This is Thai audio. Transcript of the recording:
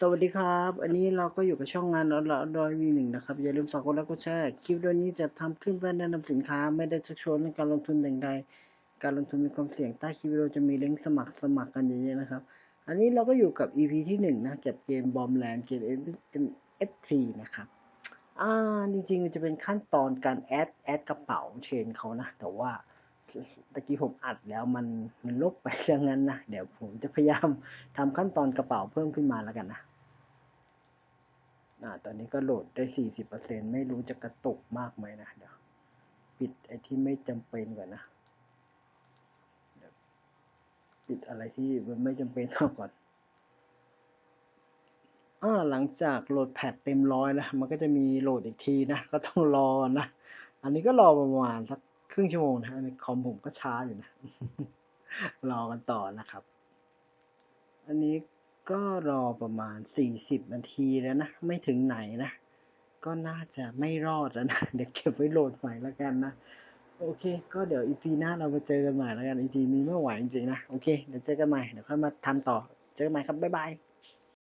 สวัสดีครับ อันนี้เราก็อยู่กับช่องงานออนไลน์ดอยวีหนึ่งนะครับ อย่าลืมฝากกดไลค์กดแชร์ คลิปวิดีโอนี้จะทำขึ้นเพื่อแนะนำสินค้า ไม่ได้ชักชวนในการลงทุนใดๆการลงทุนมีความเสี่ยงใต้คลิปวิดีโอจะมีลิงก์สมัครสมัครกันเยอะๆนะครับ อันนี้เราก็อยู่กับ EP ที่หนึ่งนะเก็บเกมบอมแลนด์เกม NFT นะครับ อ่า จริงๆมันจะเป็นขั้นตอนการแอดแอดกระเป๋าเชนเขานะ แต่ว่า ตะกี้ผมอัดแล้วมันมันลบไปเรื่องนั้นนะเดี๋ยวผมจะพยายามทำขั้นตอนกระเป๋าเพิ่มขึ้นมาแล้วกันนะอ่าตอนนี้ก็โหลดได้สี่สิบเปอร์เซ็นไม่รู้จะกระตุกมากไหมนะเดี๋ยวปิดไอ้ที่ไม่จำเป็นก่อนนะปิดอะไรที่มันไม่จำเป็นก่อนอ่าหลังจากโหลดแพดเต็มร้อยแล้วมันก็จะมีโหลดอีกทีนะ ก็ต้องรอนะ อันนี้ก็รอประมาณสัก ครึ่งชั่วโมงนะอันนี้คอมผมก็ช้าอยู่นะ รอกันต่อนะครับ อันนี้ก็รอประมาณสี่สิบนาทีแล้วนะ ไม่ถึงไหนนะ ก็น่าจะไม่รอดแล้วนะ เดี๋ยวเก็บไว้โหลดใหม่แล้วกันนะ โอเค ก็เดี๋ยวอีพีหน้าเรามาเจอกันใหม่แล้วกันอีพีนี้ไม่ไหวจริงๆนะ โอเค เดี๋ยวเจอกันใหม่ เดี๋ยวค่อยมาทำต่อ เจอกันใหม่ครับ บ๊ายบาย